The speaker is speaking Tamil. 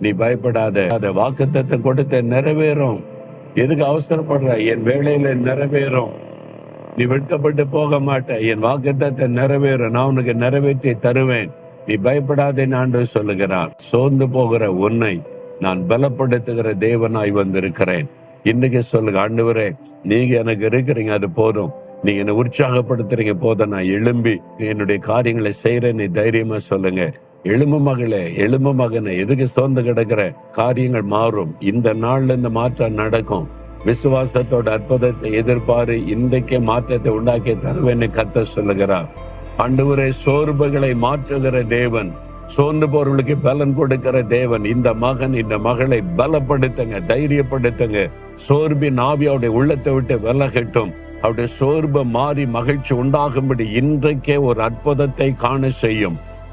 நீ பயப்படாத. அத வாக்குத்தத்தை கொடுத்த நிறைவேறும். எதுக்கு அவசரப்படுற? என் வேலையில நிறைவேறும். நீ வெட்கப்பட்டு போக மாட்ட. என் வாக்குத்தத்தை நிறைவேறும். நான் உனக்கு நிறைவேற்றி தருவேன். நீ பயப்படாதே ஆண்டு சொல்லுகிறான். சோர்ந்து போகிற உன்னை நான் பலப்படுத்துகிற தேவனாய் வந்திருக்கிறேன். இன்னைக்கு சொல்லுங்க ஆண்டவரே நீங்க எனக்கு இருக்கிறீங்க அது போதும். நீங்க என்னை உற்சாகப்படுத்துறீங்க போதும். நான் எழும்பி என்னுடைய காரியங்களை செய்யறேன்னு நீ தைரியமா சொல்லுங்க. எழும்பு மகளே எழும்பு மகனே எதுக்கு சோர்ந்து கிடக்கிற? காரியங்கள் மாறும். இந்த நாள்ல இந்த மாற்றம் நடக்கும். விசுவாசத்தோட அற்புதத்தை எதிர்பாரு இன்றைக்கே மாற்றத்தை உண்டாக்கி தருவேன்னு கத்த சொல்லுகிறார். பண்டுவரை சோர்வுகளை மாற்றுகிற தேவன் சோர்ந்து போறவர்களுக்கு பலன் கொடுக்கிற தேவன். இந்த மகன் இந்த மகளை பலப்படுத்துங்க தைரியப்படுத்துங்க. சோர்பின் அவருடைய உள்ளத்தை விட்டு விலகட்டும். அவருடைய சோர்வு மாறி மகிழ்ச்சி உண்டாகும்படி இன்றைக்கே ஒரு அற்புதத்தை காண செய்யும்.